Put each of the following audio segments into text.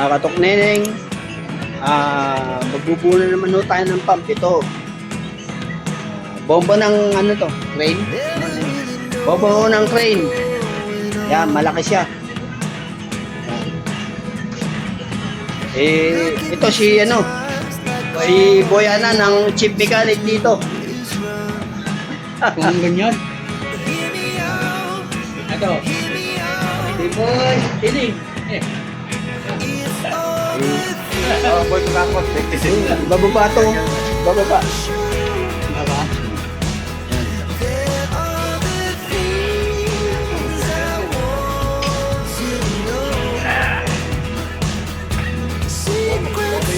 Mga katok neneng, ah, magbubuno naman ho tayo ng pump ito. Bomba ng ano to, crane? Bomba ho ng crane. Yan, malaki siya. Eh, ito si ano, si Boyana ng chief mechanic dito. Kung ganyan. Ito. Si Boy, Tiling. Eh. Oh, boy, kakot. Bababa to. Bababa. Diba?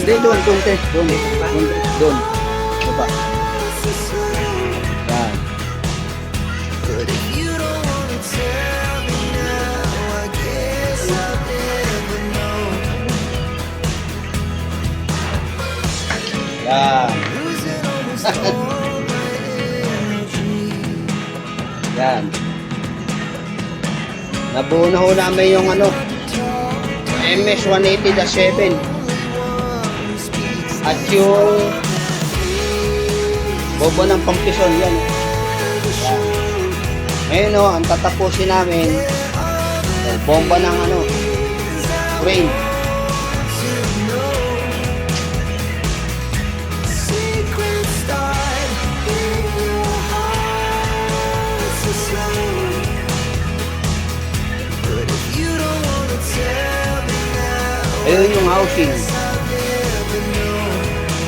Hindi, doon, doon, te. Doon, doon, doon. Baba. Yan. Yan. Yan. Nabuo na ho namin yung ano, MS-180-7. At yung bobo ng pangkison yan. Yan. Ngayon o, ang tatapusin namin, bomba ng ano, crane. Ayun yung housing.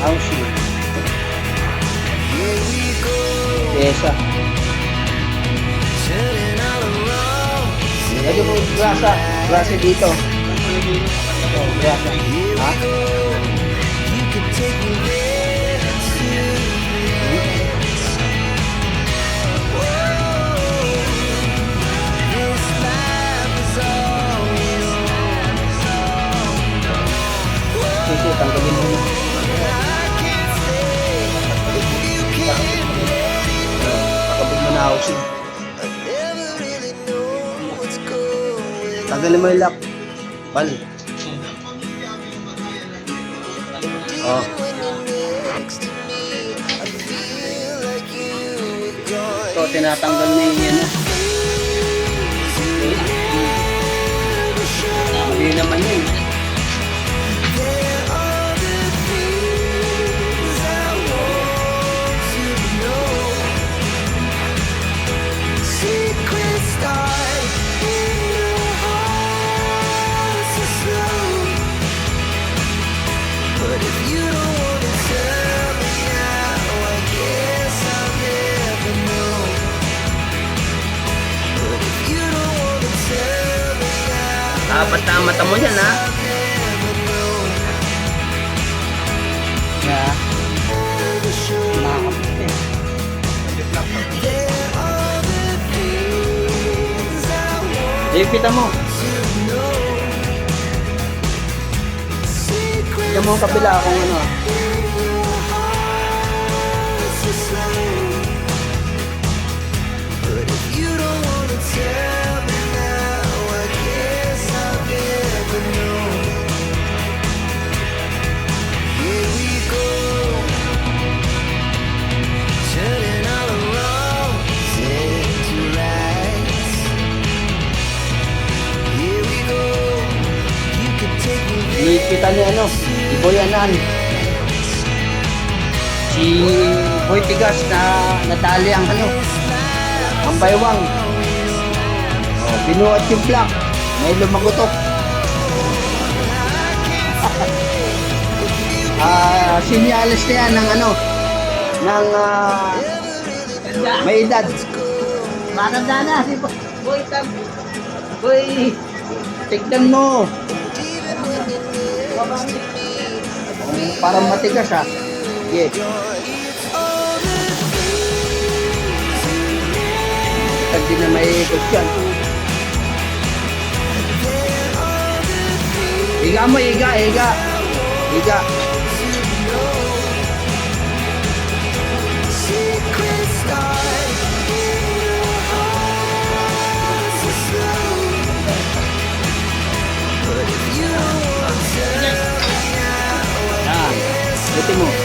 Housing. Kesa. Lagi mo grasa. Grasa dito. Ito, grasa. Ha? Sisi, tanggalin mo na. Pakabog mo na housing. Tanggalin mo yung lock. Bal. Oh. Ito, tinatanggal na yung yan. Mali naman yun. Dapat na mata mo yan, ha? Yeah. Nakakapit. Ipita mo. Yan mo ang kabila kung ano. Ah. Ipita ni ano, si Boyanan. Si Boy Tigas na natali ang ano, ang baywang. Oh, binuhat yung block. May lumagutok. Ah, sinyalis na yan ng ano, ng ah, may edad. Matanda na si Boy. Boy, tab. Boy, tignan mo. Parang matigas ha. Sige. Pag di na may ikot yan. Higa mo, higa, higa. Higa. Mo.